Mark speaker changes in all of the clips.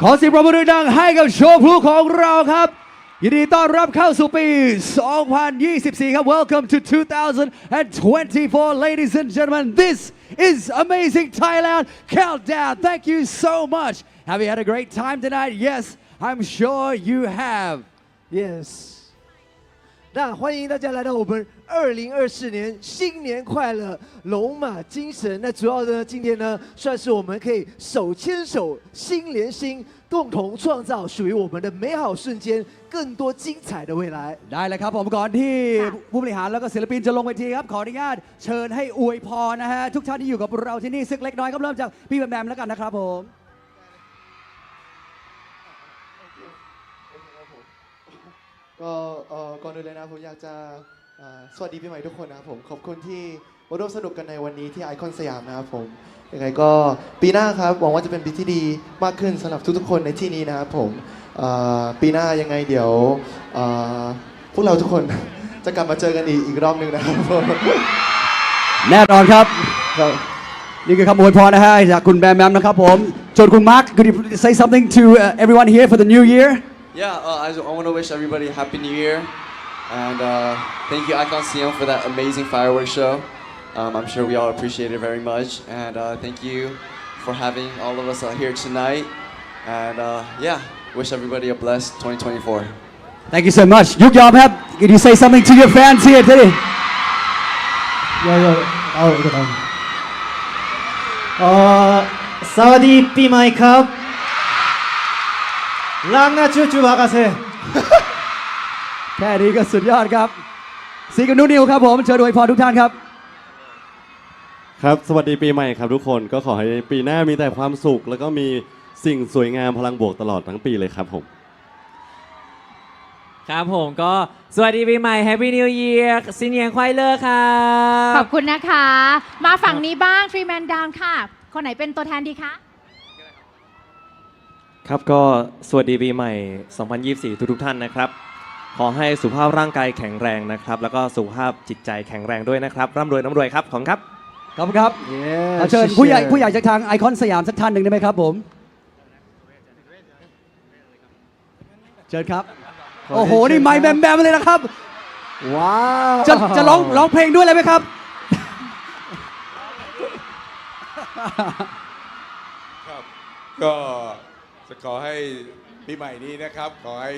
Speaker 1: ขอเสียงปรบมือดังๆให้กับโชว์พลูของเราครับ ยินดีต้อนรับเข้าสู่ปี 2024 ครับ Welcome to 2024 ladies and gentlemen this is amazing Thailand countdown thank you so much have you had a great time tonight yes I'm sure you have
Speaker 2: Yes， 那欢迎大家来到我们二零二四年新年快乐，龙马精神。那主要呢，今天呢，算是我们可以手牵手、心连心，共同创造属于我们的美好瞬间，更多精彩的未来。
Speaker 1: ได้เลยครับผมก่อนที่ผู้บริหารแล้วก็ศิลปินจะลงเวทีครับ ขออนุญาตเชิญให้อวยพรนะฮะ ทุกท่านที่อยู่กับเราที่นี่สักเล็กน้อยครับเริ่มจากพี่แบมแบมแล้วกันนะครับผม
Speaker 3: ก็เอ่อก่อนอื่นเลยนะผมอยากจะเอ่อสวัสดีปีใหม่ทุกคนนะครับผมขอบคุณที่มาร่วมสนุกกันในวันนี้ที่ไอคอนสยามนะครับผมยังไงก็ปีหน้าครับหวังว่าจะเป็นปีที่ดีมากขึ้นสำหรับทุกๆคนในที่นี้นะครับผมเอ่อปีหน้ายังไงเดี๋ยวเอ่อพวกเราทุกคน จะกลับมาเจอกันอีกอีกรอบหนึ่งนะครับผม
Speaker 1: แน่นอนครับนี่คือคำอวยพรนะฮะจากคุณแบมแบมนะครับผมชวนคุณมาร์ค could you say something to uh, everyone here for the new year
Speaker 4: Yeah, uh, I, I want to wish everybody Happy New Year. And uh, thank you, Icon CM, for that amazing fireworks show. Um, I'm sure we all appreciate it very much. And uh, thank you for having all of us out here tonight. And uh, yeah, wish everybody a blessed 2024.
Speaker 1: Thank you so much. Yukyam, did you say something to your fans here today?
Speaker 5: Yeah, yeah. Oh, สวัสดีปีใหม่ครับ ล้างหน้าชื่อจูบากาเซ
Speaker 1: แค่นี้ก็สุดยอดครับสีกันนุนิวครับผมเชิญอวยพอทุกท่านครับ
Speaker 6: ครับ สวัสดีปีใหม่ครับทุกคนก็ขอให้ปีหน้ามีแต่ความสุข แล้วก็มีสิ่งสวยงามพลังบวกตลอดทั้งปีเลยครับผม
Speaker 7: ครับผมก็สวัสดีปีใหม่ Happy New Year ซินเนียงควายเลอร์
Speaker 8: ค
Speaker 7: รัข
Speaker 8: อบคุณนะคะ มาฝั่งนี้บ้างทรีแมนดาวค่ะ คนไหนเป็นตัวแทนดีคะ
Speaker 9: ครับก็สวัสดีปีใหม่ 2024ทุกทุกๆท่านนะครับ ขอให้สุขภาพร่างกายแข็งแรงนะครับ แล้วก็สุขภาพจิตใจแข็งแรงด้วยนะครับ ร่ำรวยร่ำรวยครับ ขอบคุณครับ
Speaker 1: ขอบคุณครับ
Speaker 2: Yes，
Speaker 1: เอาเชิญ
Speaker 2: 谢谢
Speaker 1: ผู้ใหญ่ผู้ใหญ่จากทางไอคอนสยามสักท่านหนึ่งได้ไหมครับผม เชิญครับ โอ้โห นี่ไมค์แบมแบมเลยนะครับ
Speaker 2: ว้าว
Speaker 1: จะจะร้องร้องเพลงด้วยเลยไหมครับ
Speaker 10: ครับ ก็ จะขอให้ปีใหม่นี้นะครับ ขอให้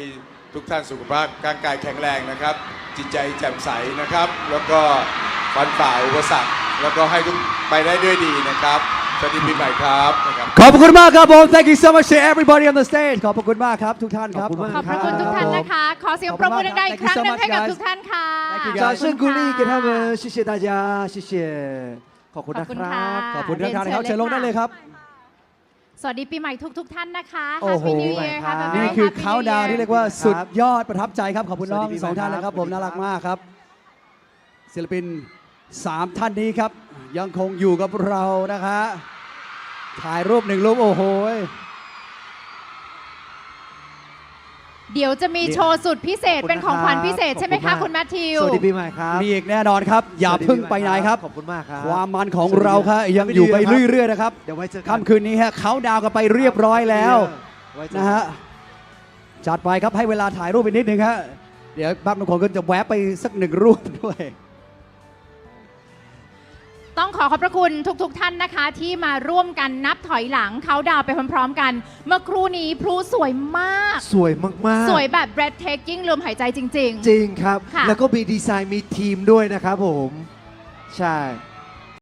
Speaker 10: ทุกท่านสุขภาพร่างกายแข็งแรงนะครับ จิตใจแจ่มใสนะครับ แล้วก็ฟันฝ่าอุปสรรคแล้วก็ให้ทุกไปได้ด้วยดีนะครับสวัสดีปีใหม่ครับนะครับ
Speaker 1: ขอบคุณมากครับผม thank you so much to everybody on the stage ขอบคุณมากครับทุกท่านครับ
Speaker 2: ขอบคุณมาก
Speaker 8: ขอบพระคุณทุกท่านนะคะ ขอเสียงปรบมือดังๆอีกครั้งหนึงให้กับทุกท่านค่ะ
Speaker 1: Thank you
Speaker 2: 掌
Speaker 1: guys
Speaker 2: 声鼓励给他们，谢谢大家，谢谢，ขอบคุณ
Speaker 8: ขอ
Speaker 2: นะ
Speaker 8: บคุณ
Speaker 2: ครั
Speaker 8: ค่ะ
Speaker 2: บ
Speaker 1: ขอบคุณทุกท่านครับ เชิญลงได้เลยครับ
Speaker 8: สวัสดีปีใหม่ทุกๆท่านนะคะ
Speaker 2: โอ้โห
Speaker 8: Happy New Year
Speaker 2: ครับ
Speaker 8: Have a
Speaker 1: นี่
Speaker 8: very
Speaker 1: คือ
Speaker 8: happy
Speaker 1: เขา
Speaker 8: New
Speaker 1: ดาว
Speaker 8: Year
Speaker 1: ที่เรียกว่า
Speaker 2: ครับ
Speaker 1: สุดยอดประทับใจครับ ขอบคุณน้อง
Speaker 2: สวัสดีปีใหม่
Speaker 1: สองท่านเลยครับผม
Speaker 2: ครับ
Speaker 1: น่ารักมากครับ ศิลปิน3ท่านนี้ครับ ยังคงอยู่กับเรานะคะ ถ่ายรูปหนึ่งรูปโอ้โห
Speaker 8: เดี๋ยวจะมีโชว์สุดพิเศษ
Speaker 2: ขอบคุณ
Speaker 8: เป็นของขวัญ
Speaker 2: นะครับ
Speaker 8: พิเศษใช่ไหม
Speaker 2: ขอบคุณมาก
Speaker 8: คะคุณแมทธิว
Speaker 2: สวัสดีปีใหม่ครับ
Speaker 1: มีอีกแน่นอนครับ อย่าเพึ่งไปไหนครับ
Speaker 2: ขอบคุณมากครับ
Speaker 1: ความมันของเราครับยังอยู่ไปเรื่อยๆนะครับ
Speaker 2: เดี๋ยวไว้เจอกัน
Speaker 1: ค่ำคืนนี้ฮะเขาดาวกันไปเรียบร้อยแล้ว
Speaker 2: ไว้เจอกั
Speaker 1: นะฮะจัดไปครับให้เวลาถ่ายรูปไปนิดนึงฮะเดี๋ยวบางคนก็จะแวะไปสักหนึ่งรูปด้วย
Speaker 8: ต้องขอขอบพระคุณทุกๆท่านนะคะ ที่มาร่วมกันนับถอยหลังเขาดาวไปพร้อมๆกัน เมื่อครู่นี้พลุสวยมาก
Speaker 2: สวยมากๆ
Speaker 8: สวยแบบ breathtaking ลืมหายใจจริง
Speaker 2: จริงครับ
Speaker 8: ค่ะ
Speaker 2: แล้วก็มีดีไซน์มีทีมด้วยนะครับผม ใช่